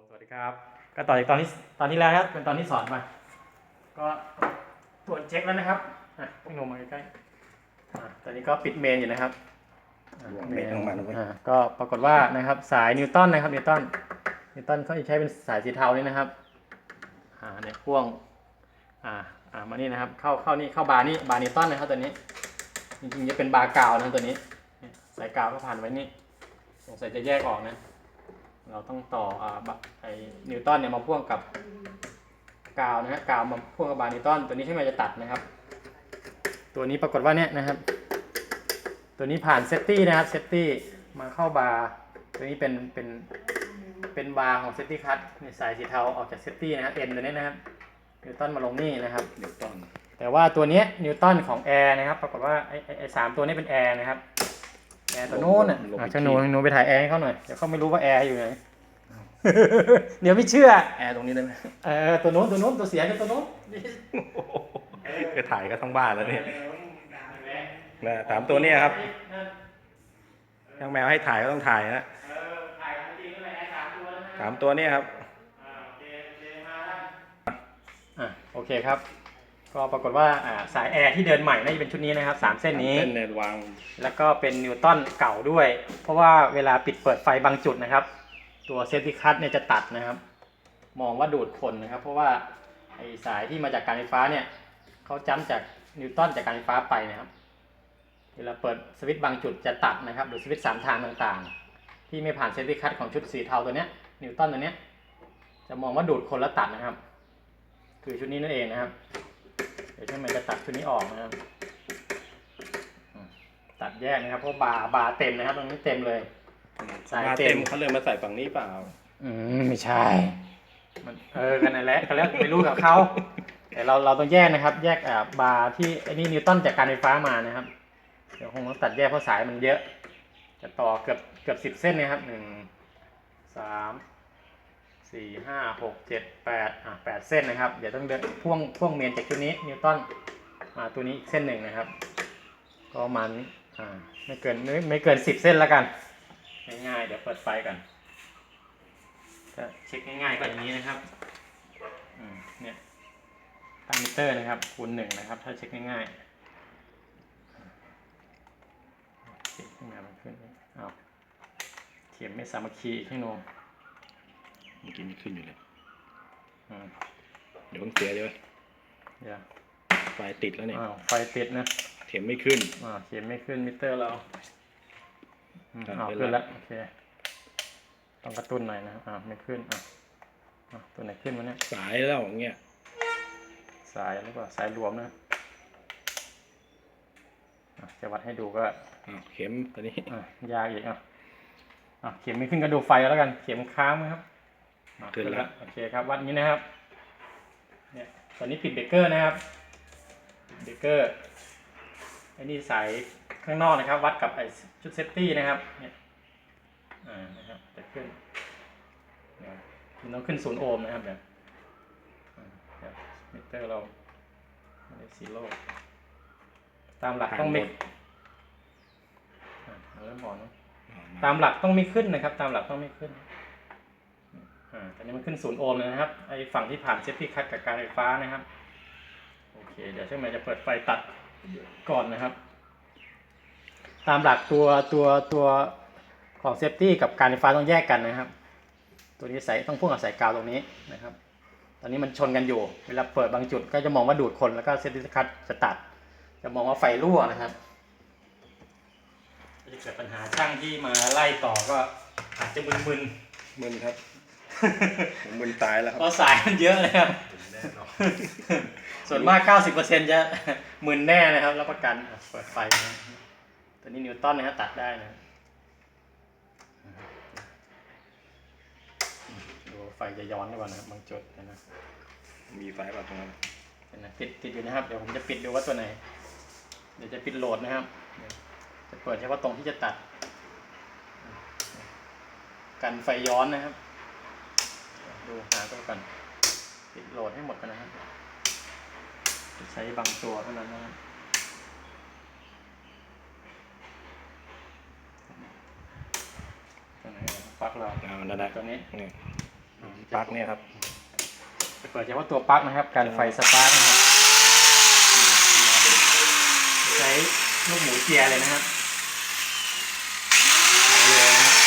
ผมสวัสดีครับ ก็ต่อจากตอนที่ตอนที่แล้วครับเป็นตอนที่สอนมาก็ตรวจเช็คแล้วนะครับอะพี่หนุ่มมาใกล้ๆอะตอนนี้ก็ปิดเมนอยู่นะครับอะวางเมนลงมาลงไปอะก็ปรากฏว่านะครับสายนิวตันนะครับนิวตันนิวตันเขาจะใช้เป็นสายสีเทานี่นะครับอ่าเนี่ยพ่วงอ่าอ่ามานี่นะครับ เข้าเข้านี่เข้าบาร์นี่บาร์นิวตันนะครับตัวนี้ จริงๆจะเป็นบาร์กาวนะตัวนี้เนี่ยสายกาวก็ผ่านไว้นี่สงสัยจะแยกออกนะ เราต้องต่ออ่าบะไอ้นิวตันเนี่ยมาพ่วงกับกาวนะฮะกาวมาพ่วงกับบาร์นิวตันตัวนี้ใช่ไหมจะตัดนะครับ ตัวนี้ปรากฏว่าเนี่ยนะครับ ตัวนี้ผ่านเซฟตี้นะครับเซฟตี้มาเข้าบาร์ตัวนี้เป็นเป็นเป็นบาร์ของเซฟตี้คัทนี่สายสีเทาออกจากเซฟตี้นะครับเอ็นตัวนี้นะครับนิวตันมาลงนี่นะครับเดี๋ยวต้นแต่ว่าตัวเนี้ยนิวตันของแอร์นะครับ ปรากฏว่าไอ้ไอ้ไอ้สามตัวนี้เป็นแอร์นะครับ แอร์ตัวโน้นอะอะช่างหนูช่างหนูไปถ่ายแอร์ให้เขาหน่อย เดี๋ยวเขาไม่รู้ว่าแอร์อยู่ไหน เดี๋ยวไม่เชื่อ แอร์ตรงนี้ได้ไหมเออตัวโน้นตัวโน้นตัวเสียคือตัวโน้นก็ถ่ายก็ทั้งบ้านแล้วเนี่ยนะถามตัวเนี้ยครับช่างแมวให้ถ่ายก็ต้องถ่ายนะเออถ่ายของจริงนั่นแหละแอร์สามตัวแล้วนะถามตัวเนี้ยครับอ่าโอเคโอเคมาแล้วอะโอเคครับ ก็ปรากฏว่าอ่าสายแอร์ที่เดินใหม่น่าจะเป็นชุดนี้นะครับสามเส้นนี้ เส้นเนี่ยวางแล้วก็เป็นนิวตันเก่าด้วย เพราะว่าเวลาปิดเปิดไฟบางจุดนะครับ ตัวเซฟตี้คัตเนี่ยจะตัดนะครับ มองว่าดูดคนนะครับ เพราะว่าไอสายที่มาจากการไฟฟ้าเนี่ยเขาจ้ำจากนิวตันจากการไฟฟ้าไปนะครับเวลาเปิดสวิตช์บางจุดจะตัดนะครับหรือสวิตช์สามทางต่างๆ ที่ไม่ผ่านเซฟตี้คัตของชุดสีเทาตัวเนี้ยนิวตันตัวเนี้ยจะมองว่าดูดคนแล้วตัดนะครับ คือชุดนี้นั่นเองนะครับเดี๋ยวช่างมันจะตัดชุดนี้ออกนะครับตัดแยกนะครับเพราะบาร์บาร์เต็มนะครับตรงนี้เต็มเลยสายมาเต็เต็มมเขาเลยมาใส่ฝั่งนี้เปล่า อืมไม่ใช่ มันเออกันนั่นแหละกันแล้วไม่รู้กับเขาแต่เราเราต้องแยกนะครับ แยกอ่าบาร์ที่ไอ้นี่นิวตันจากการไฟฟ้ามานะครับ เดี๋ยวคงต้องตัดแยกเพราะสายมันเยอะ จะต่อเกือบเกือบสิบเส้นนะครับหนึ่งสาม สี่ห้าหกเจ็ดแปดอะแปดเส้นนะครับ เดี๋ยวต้องเดินพ่วงพ่วงเมนจากชุดนี้นิวตันมาตัวนี้อีกเส้นหนึ่งนะครับ ก็มันอ่าไม่เกินไม่ไม่เกินสิบเส้นแล้วกัน ง่ายๆเดี๋ยวเปิดไฟก่อนเช็คง่ายๆก็อย่างนี้นะครับเนี่ยตั้งมิเตอร์นะครับคูณหนึ่งนะครับ ถ้าเช็คง่ายๆเช็คขึ้นมามันขึ้นอ้าวเทียมไม่สามัคคีอีกให้โน เมื่อกี้นี่ขึ้นอยู่เลยอืมเดี๋ยวต้องเสียเดี๋ยวเดี๋ยวไฟติดแล้วเนี่ยอ้าวไฟติดนะเข็มไม่ขึ้น อ่าเทียมไม่ขึ้นมิเตอร์เราอืมอ่าอ้าวขึ้ขึ้นนแล้แล้ววโอเคต้องกระตุ้นหน่อยนะครับอ่าไม่ขึ้นอะอะตัวไหนขึ้นวะเนี่ย สายแล้วอย่างเงี้ยสายหรือเปล่าสายรวมนะอะจะวัดให้ดูก็อ้าวเข็มตอนนี้ อะยากอีกอะอะเข็มไม่ขึ้นก็ดูไฟแล้วกัน เข็มค้างไหมครับอะ ขึ้นแล้วโอเคครับวัดนี้นะครับ เนี่ยตอนนี้ปิดเบรกเกอร์นะครับเบรกเกอร์ไอ้นี่สายข้างนอกนะครับ วัดกับไอ้ชุดเซฟตี้นะครับเนี่ยอ่านะครับจะขึ้นเนี่ยมันต้องขึ้นศูนย์โอห์มนะครับเนี่ยอ่าครับมิเตอร์เราไม่ได้ซีโร่ตามหลักต้องไม่อ่าเริ่มหอนเนอะตามหลักต้องไม่ขึ้นนะครับ ตามหลักต้องไม่ขึ้น อ่าตอนนี้มันขึ้นศูนย์โอห์มเลยนะครับ ไอ้ฝั่งที่ผ่านเซฟตี้คัทกับการไฟฟ้านะครับ โอเค เดี๋ยวช่างแมนจะเปิดไฟตัดก่อนนะครับ ตามหลักตัวตัวตัวของเซฟตี้กับการไฟฟ้าต้องแยกกันนะครับ ตัวนี้ใส่ต้องพ่วงกับสายกาวตรงนี้นะครับ ตอนนี้มันชนกันอยู่ เวลาเปิดบางจุดก็จะมองว่าดูดคนแล้วก็เซฟตี้คัทจะตัด จะมองว่าไฟรั่วนะครับจะเกิดปัญหาช่างที่มาไล่ต่อก็อาจจะมึนมึนครับ ผมมึนตายแล้วๆคเพรับราะสายมันเยอะเลยครับส่วนมาก 90%จะมึนแน่นะครับ รับประกันอะเปิดไฟนะตัวนี้นิวตันนะครับตัดได้นะดูไฟจะย้อนดีกว่านะครับบางจุดเห็นนะ มีไฟแบบตรงนั้นเห็นนะติดติดอยู่นะครับ เดี๋ยวผมจะปิดดูว่าตัวไหน เดี๋ยวจะปิดโหลดนะครับเดี๋ยวจะเปิดเฉพาะตรงที่จะตัด กันไฟย้อนนะครับ ดูหาตัวกันปิดโหลดให้หมดกันนะครับจะใช้บางตัวเท่านั้นนะครับตัวไหนปลั๊กเราเอานั่นแหละตัวนี้เนี่ยปลั๊กเนี่ยครับจะเปิดเฉพาะตัวปลั๊กนะครับ การไฟสปาร์กนะครับอืมใช้ลูกหมูเจียเลยนะครับเอาเลยนะครับ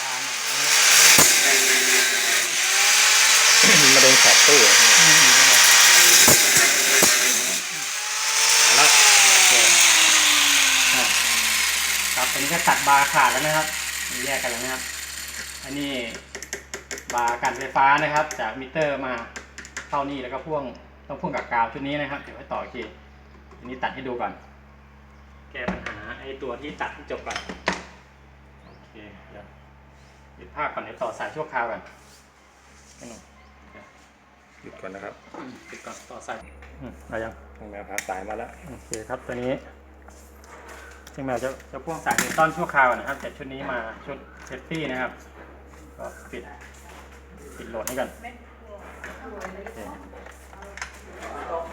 บานหน่อยนะครับ มาโดนขอบตู้อะ อืมนะครับ เอาละ โอเคอะครับตอนนี้ก็ตัดบาร์ ขาดแล้วนะครับแยกกันแล้วนะครับ อันนี้บาร์กันไฟฟ้านะครับ จากมิเตอร์มาเข้านี่แล้วก็พ่วงต้องพ่วงกับกาวชุดนี้นะครับเดี๋ยวให้ต่ออีกทีอันนี้ตัดให้ดูก่อน แก้ปัญหาไอ้ตัวที่ตัดให้จบก่อนโอเคเดี๋ยวปิดภาพก่อนเดี๋ยวต่อสายชั่วคราวก่อนให้หนูหยุดก่อนนะครับอืมปิดก่อนต่อสายอืมอะไรยังช่างแมวพาสายมาแล้วโอเคครับตัวนี้ ซึ่งแมวจะจะพ่วงสายนิวตันชั่วคราวนะครับแต่ชุดนี้มาชุดเซฟตี้นะครับ ก็ปิดปิดโหลดให้กัน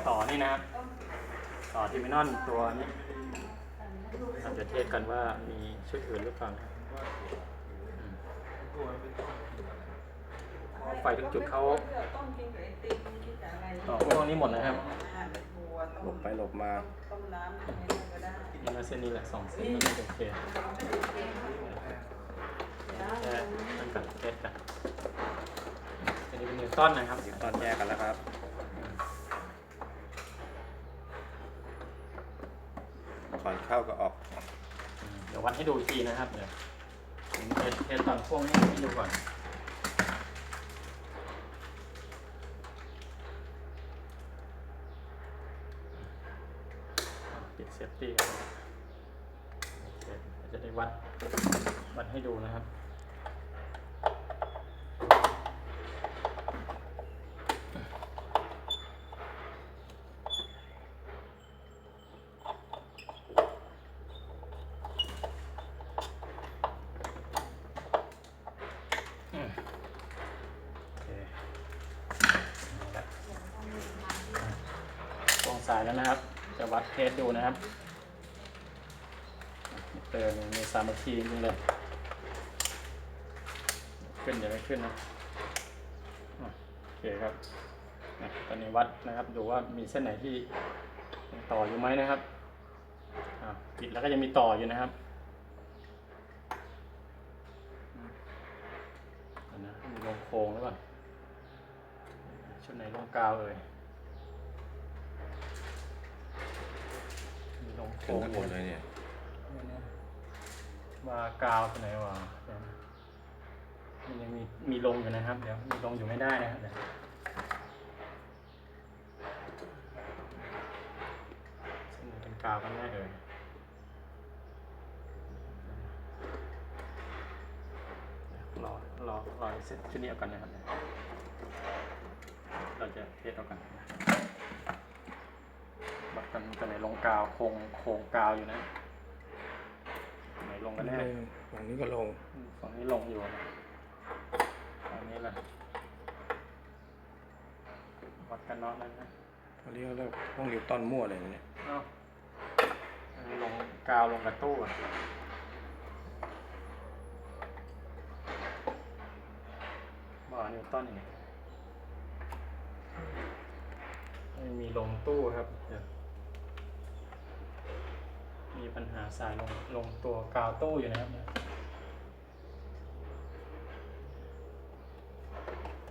ต่อนี่นะครับ ต่อทีมินอนตัวนี้เราจะเทสกันว่ามีชุดอื่นหรือเปล่าไฟทุกจุดเขาต่อพวกนี้หมดนะครับ หลบไปหลบมานี่มาเส้นนี้แหละสองเส้นก็โอเคแค่ตั้งกันเทสกันอันนี้เป็นนิวตันนะครับตอนแยกกันแล้วครับก่อนเข้าก็ออก เดี๋ยววัดให้ดูอีกทีนะครับ เดี๋ยวผมเทสเทสตอนพ่วงให้ให้ดูก่อน ปิดเซฟตี้โอเคจะได้วัด วัดให้ดูนะครับอืมโอเคเอาละวงสายแล้วนะครับ จะวัดเทสดูนะครับเตือนมีสามัคคีจริงเลย ขึ้นเดี๋ยวไม่ขึ้นนะโอเคครับตอนนี้วัดนะครับดูว่ามีเส้นไหนที่ต่ออยู่ไหมนะครับปิดแล้วก็ยังมีต่ออยู่นะครับเดี๋ยวนะมีลงโครงหรือเปล่าชุดไหนลงกาวเอ่ย มีลงโคถึงกันหมดเลยเนี่ยว่ากาวตัวไหนวะเดี๋ยวนะมันยังมีมีลงอยู่นะครับ เดี๋ยวมีลงอยู่ไม่ได้นะครับเดี๋ยวเส้นไหนเป็นกาวกันแน่เอ่ยรอรอรอเสร็จชุดนี้เอากันนะครับเราจะเทสเอากัน วัดกันตัวไหนลงกาวโครงโครงกาวอยู่นะตัวไหนลงกันแน่ฝั่งนี้ก็ลงอืมฝั่งนี้ลงอยู่นะฝั่งนี้แหละวัดกันน็อตแล้วนะเขาเรียกว่าห้องนิวตันมั่วเลยนะเนี่ยเอ้าอันนี้ลงกาวลงกระตู้อะบ่อนิวตันอย่างนี้ไม่มีลงตู้ครับเดี๋ยว มีปัญหาสายลงลงตัวกาวตู้อยู่นะครับเนี่ย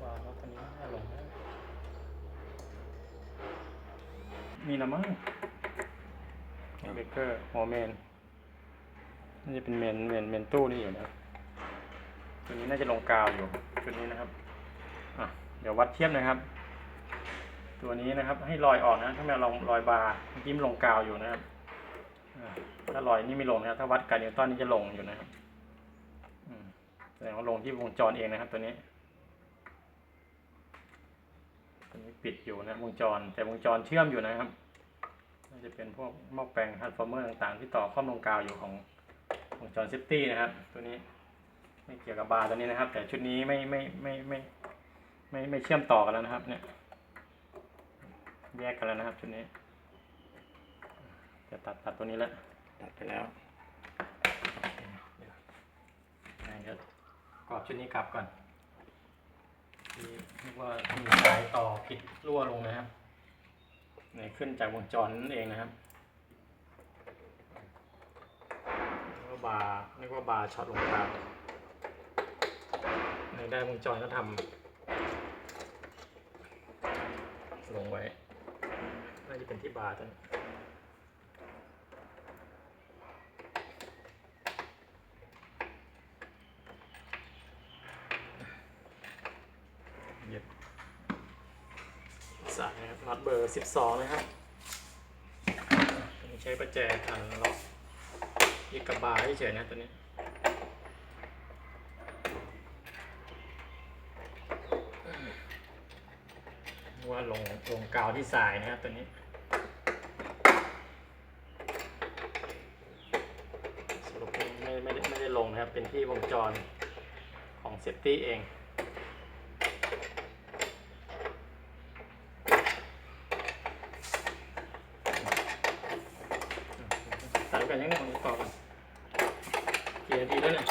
ว่าว่าตัวนี้น่าลงนะมีละมั้งเบเกอร์หัวเมนน่าจะเป็นเมนเมนเมนตู้นี่อยู่นะครับตัวนี้น่าจะลงกาวอยู่ชุดนี้นะครับอะเดี๋ยววัดเทียบหนะครับ ตัวนี้นะครับ ให้รอยออกนะถ้าแมวลองรอยบาร์เมื่อกี้มันลงกาวอยู่นะครับอ่า ถ้ารอยนี่ไม่ลงนะครับ ถ้าวัดการนิวตันนี่จะลงอยู่นะครับแสดงว่าลงที่วงจรเองนะครับ ตัวนี้ ตัวนี้ปิดอยู่นะวงจร แต่วงจรเชื่อมอยู่นะครับน่าจะเป็นพวกหม้อแปลงทรานส์ฟอร์เมอร์ต่างๆ ที่ต่อข้อมลงกาวอยู่ของวงจรเซฟตี้นะครับ ตัวนี้ไม่เกี่ยวกับบาร์ตัวนี้นะครับ แต่ชุดนี้ไม่ไม่ไม่ไม่ไม่ไม่ไม่เชื่อมต่อกันแล้วนะครับ เนี่ยแยกกันแล้วนะครับชุดนี้ จะตัดตัดตัวนี้แล้วตัดไปแล้วเดี๋ยวกรอบชุดนี้กลับก่อนที่นึกว่ามีสายต่อผิดรั่วลงนะครับเนี่ยขึ้นจากวงจรนั่นเองนะครับนึกว่าบาร์นึกว่าบาร์ช็อตลงกลางในได้วงจรก็ทำลงไว้น่าจะเป็นที่บาร์ตัวนี้เย็บสาย นะครับน็อตเบอร์12นะครับใช้ประแจพันล็อกยึดกับบาร์เฉยๆนะตัวนี้ว่าลงลงกาวที่สายนะครับตัวนี้สรุปไม่ไม่ไม่ได้ไม่ได้ลงนะครับ เป็นที่วงจรของเซฟตี้เอง ตัด กันยังไงของนี้ต่อกันกี่นาทีแล้วเนี่ย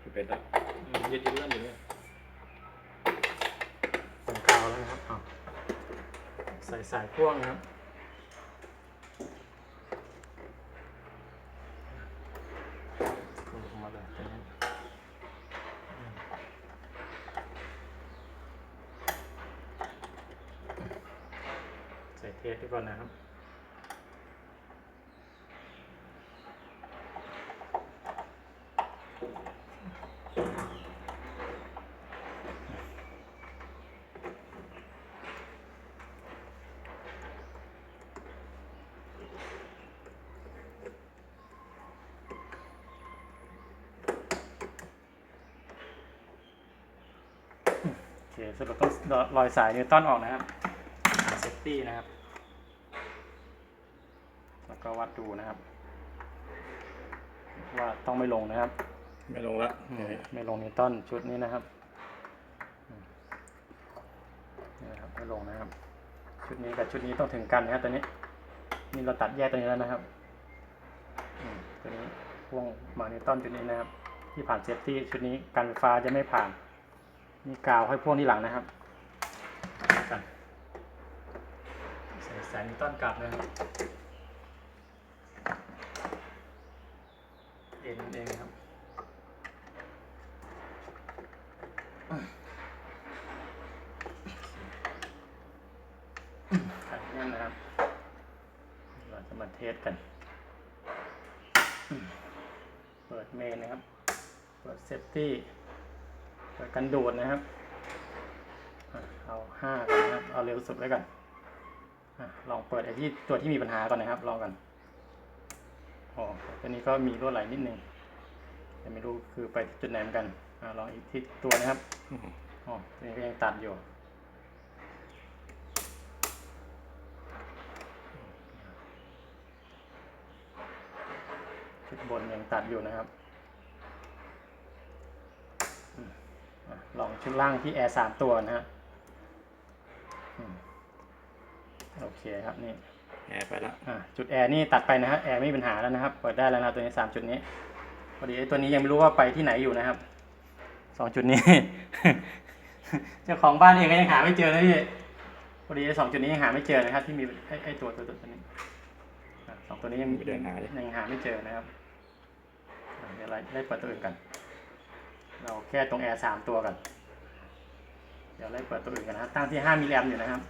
คือเป็นแล้วอืมยืดยืดเลื่อนอยู่เนี่ยลงกาวแล้วนะครับอ้าวใส่สายพ่วงนะครับ ลงมาเลยตรงนี้อืมใส่เทสไปก่อนนะครับ โอเค สรุปต้องรอยสายนิวตันออกนะครับเซฟตี้นะครับ แล้วก็วัดดูนะครับ ว่าต้องไม่ลงนะครับ ไม่ลงละอืมไม่ลงนิวตันชุดนี้นะครับอืมนี่นะครับไม่ลงนะครับ ชุดนี้กับชุดนี้ต้องถึงกันนะครับตัวนี้นี่เราตัดแยกตัวนี้แล้วนะครับอืมตัวนี้พ่วงมานิวตันจุดนี้นะครับ ที่ผ่านเซฟตี้ชุดนี้การไฟฟ้าจะไม่ผ่าน มีกาวให้พ่วงที่หลังนะครับกันใส่สายนิวตันกลับนะครับเอ็นเองครับขัดแน่นนะครับเราจะมาเทสกัน เปิดเมนนะครับ เปิดเซฟตี้เปิด กันดูดนะครับเอาห้าก่อนนะครับ เอาเร็วสุดไว้ก่อนอลองเปิดไอ้ที่ตัวที่มีปัญหาก่อนนะครับ ลองกันอ๋อตัวนี้ก็มีรั่วไหลนิดนึงแต่ไม่รู้คือไปจุดไหนเหมือนกันอลองอีกที่ตัวนะครับอ๋อตัวนี้ก็ยังตัดอยู่ชุดบนยังตัดอยู่นะครับอืมอะ ลองชุดล่างที่แอร์สามตัวนะฮะอืมโอเคครับนี่แอร์ไปละอะจุดแอร์นี่ตัดไปนะฮะแอร์ไม่มีปัญหาแล้วนะครับ เปิดได้แล้วนะตัวนี้สามจุดนี้พอดีไอ้ตัวนี้ยังไม่รู้ว่าไปที่ไหนอยู่นะครับสองจุดนี้เจ้าของบ้านเองก็ยังหาไม่เจอนะพี่พอดีไอ้สองจุดนี้ยังหาไม่เจอนะครับ ที่มีไอ้ไอ้ตัวตัวตัวนี้อะสองตัวนี้ยังไปเดินหาเลยยังหาไม่เจอนะครับอะเดี๋ยวไล่ไล่เปิดตัวอื่นกัน เราแค่ตรงแอร์สามตัวกันเดี๋ยวไล่เปิดตัวอื่นกันนะครับตั้งที่ห้ามิลลิแอมป์อยู่นะครับ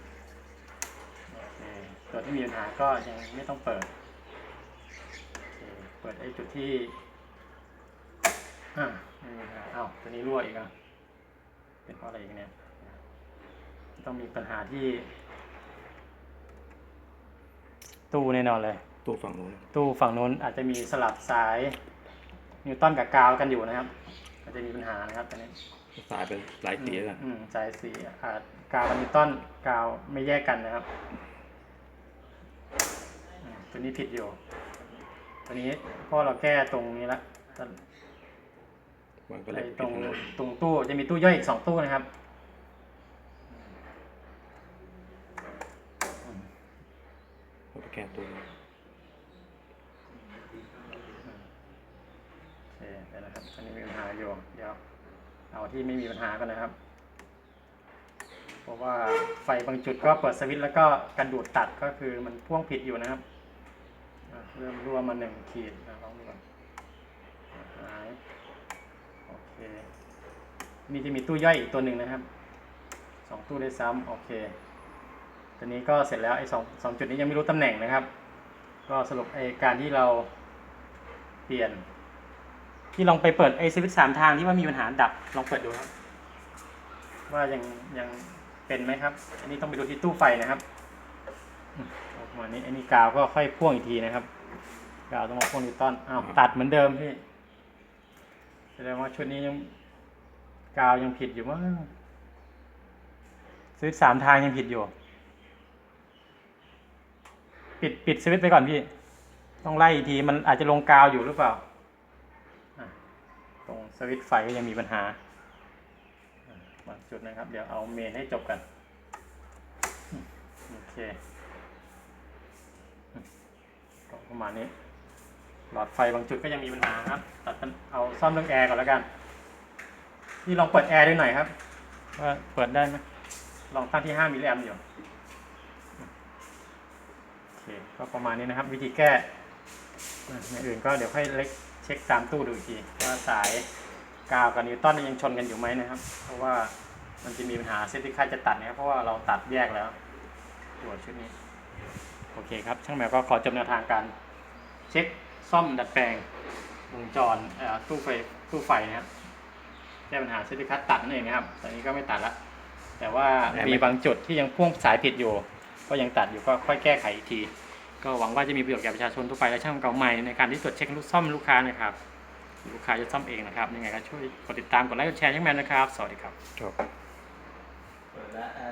โอเคตัวที่มีปัญหาก็ยังไม่ต้องเปิดโอเคเปิดไอ้จุดที่อ่าไม่มีปัญหาเอ้าตัวนี้รั่วอีกอะเป็นเพราะอะไรอีกเนี่ย ต้องมีปัญหาที่ ตู้แน่นอนเลย ตู้ฝั่งนู้น ตู้ฝั่งนู้นอาจจะมีสลับสายนิวตันกับกาวกันอยู่นะครับอา จจะมีปัญหานะครับตอนนี้สายเป็นหลายสีแล้วกันอืมสายสีอาจกาวกับนิวตันกาวไม่แยกกันนะครับอืมตัวนี้ผิดอยู่ ตัวนี้เพราะเราแก้ตรงนี้ละมันก็เลยไอ้ปิดตรงทางนู้นตรงตู้จะมีตู้ย่อยอีกสองตู้นะครับอืมตะแกรงตัว นี้โอเคเดี๋ยนะครับอันนี้มีปัญหาอยู่เดี๋ยวเอาที่ไม่มีปัญหากันนะครับ เพราะว่าไฟบางจุดก็เปิดสวิตช์แล้วก็กันดูดตัดก็คือมันพ่วงผิดอยู่นะครับเริ่มรั่วมาหนึ่งขีดนะลองดูก่อนหายโอเคนี่จะมีตู้ย่อยอีกตัวหนึ่งนะครับสองตู้ได้ซ้ำโอเคตัวนี้ก็เสร็จแล้วไอ้สองสองจุดนี้ยังไม่รู้ตำแหน่งนะครับ ก็สรุปไอ้การที่เราเปลี่ยน ที่ลองไปเปิดไอ้สวิตสามทางที่ว่ามีปัญหาดับลองเปิดดูครับ ว่ายังยังเป็นไหมครับ อันนี้ต้องไปดูที่ตู้ไฟนะครับอืมออกมานี้อันนี้กาวก็ค่อยพ่วงอีกทีนะครับ กาวต้องมาพ่วงนิวตันอ้าวตัดเหมือนเดิมพี่แสดงว่าชุดนี้ยังกาวยังผิดอยู่มั้งสวิตสามทางยังผิดอยู่ ปิดปิดสวิตไปก่อนพี่ ต้องไล่อีกทีมันอาจจะลงกาวอยู่หรือเปล่า ตรงสวิตช์ไฟก็ยังมีปัญหาอะบางจุดนะครับ เดี๋ยวเอาเมนให้จบกันอืมโอเคอืมก็ประมาณนี้ หลอดไฟบางจุดก็ยังมีปัญหาครับ ตัดปัญเอาซ่อมเรื่องแอร์ก่อนแล้วกัน นี่ลองเปิดแอร์ดูหน่อยครับ ว่าเปิดได้ไหมลองตั้งที่ 5 มิลลิแอมป์อยู่ โอเค ก็ประมาณนี้นะครับ วิธีแก้อะอย่างอื่นก็เดี๋ยวค่อยเล็ก เช็คตามตู้ดูอีกทีว่าสายกาวกับนิวตันยังชนกันอยู่ไหมนะครับ เพราะว่ามันจะมีปัญหาเซฟตี้ค่าจะตัดนะครับเพราะว่าเราตัดแยกแล้วตัวชุดนี้ โอเคครับ ช่างแมวก็ขอจบแนวทางการเช็คซ่อมดัดแปลงวงจรเอ่อตู้ไฟตู้ไฟนะครับแก้ปัญหาเซฟตี้คัตตัดนั่นเองนะครับตอนนี้ก็ไม่ตัดละแต่ว่ามีบางจุดที่ยังพ่วงสายผิดอยู่ ก็ยังตัดอยู่ก็ค่อยแก้ไขอีกที ก็หวังว่าจะมีประโยชน์แก่ประชาชนทั่วไปและช่างเก่าใหม่ในการที่ตรวจเช็คลูกซ่อมลูกค้านะครับลูกค้าจะซ่อมเองนะครับยังไงก็ช่วยกดติดตามกดไลค์กดแชร์ช่างแมนนะครับ สวัสดีครับจบ